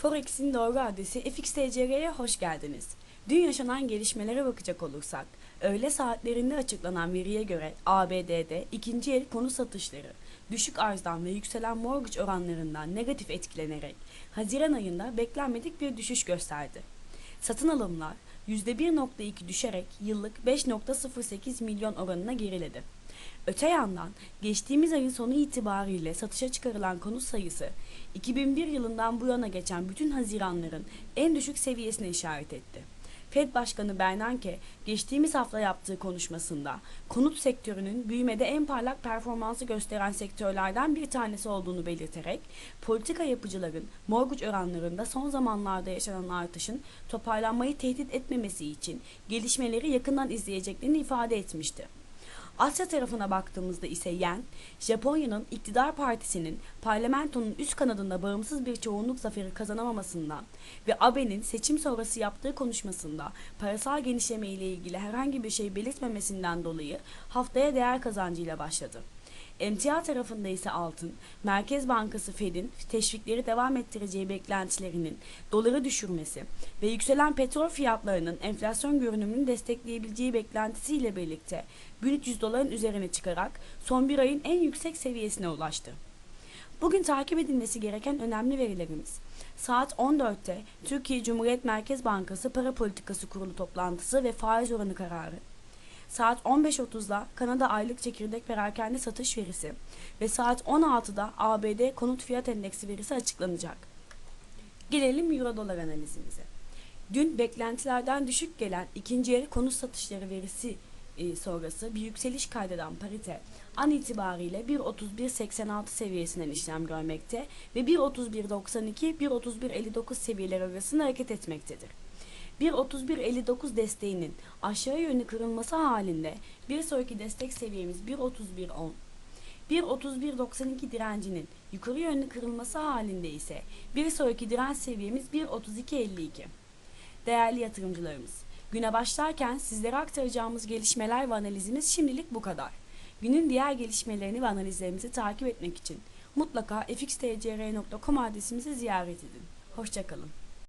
Forex'in doğru adresi FXTCR'ye hoş geldiniz. Dün yaşanan gelişmelere bakacak olursak, öğle saatlerinde açıklanan veriye göre ABD'de ikinci el konu satışları düşük arzdan ve yükselen mortgage oranlarından negatif etkilenerek Haziran ayında beklenmedik bir düşüş gösterdi. Satın alımlar %1.2 düşerek yıllık 5.08 milyon oranına geriledi. Öte yandan geçtiğimiz ayın sonu itibariyle satışa çıkarılan konut sayısı 2001 yılından bu yana geçen bütün haziranların en düşük seviyesine işaret etti. Fed Başkanı Bernanke geçtiğimiz hafta yaptığı konuşmasında konut sektörünün büyümede en parlak performansı gösteren sektörlerden bir tanesi olduğunu belirterek politika yapıcıların mortgage oranlarında son zamanlarda yaşanan artışın toparlanmayı tehdit etmemesi için gelişmeleri yakından izleyeceklerini ifade etmişti. Asya tarafına baktığımızda ise yen, Japonya'nın iktidar partisinin parlamentonun üst kanadında bağımsız bir çoğunluk zaferi kazanamamasından ve Abe'nin seçim sonrası yaptığı konuşmasında parasal genişleme ile ilgili herhangi bir şey belirtmemesinden dolayı haftaya değer kazancıyla başladı. Emtia tarafında ise altın, Merkez Bankası Fed'in teşvikleri devam ettireceği beklentilerinin doları düşürmesi ve yükselen petrol fiyatlarının enflasyon görünümünü destekleyebileceği beklentisiyle birlikte 1300 doların üzerine çıkarak son bir ayın en yüksek seviyesine ulaştı. Bugün takip edilmesi gereken önemli verilerimiz. Saat 14'te Türkiye Cumhuriyet Merkez Bankası Para Politikası Kurulu toplantısı ve faiz oranı kararı. Saat 15.30'da Kanada aylık çekirdek perakende satış verisi ve saat 16'da ABD konut fiyat endeksi verisi açıklanacak. Gelelim Euro dolar analizimize. Dün beklentilerden düşük gelen ikinci yarı konut satışları verisi e, sonrası bir yükseliş kaydeden parite an itibariyle 1.31.86 seviyesinden işlem görmekte ve 1.31.92-1.31.59 seviyeler arasında hareket etmektedir. 1.31.59 desteğinin aşağı yönlü kırılması halinde bir sonraki destek seviyemiz 1.31.10. 1.31.92 direncinin yukarı yönlü kırılması halinde ise bir sonraki direnç seviyemiz 1.32.52. Değerli yatırımcılarımız, güne başlarken sizlere aktaracağımız gelişmeler ve analizimiz şimdilik bu kadar. Günün diğer gelişmelerini ve analizlerimizi takip etmek için mutlaka fxtcr.com adresimizi ziyaret edin. Hoşçakalın.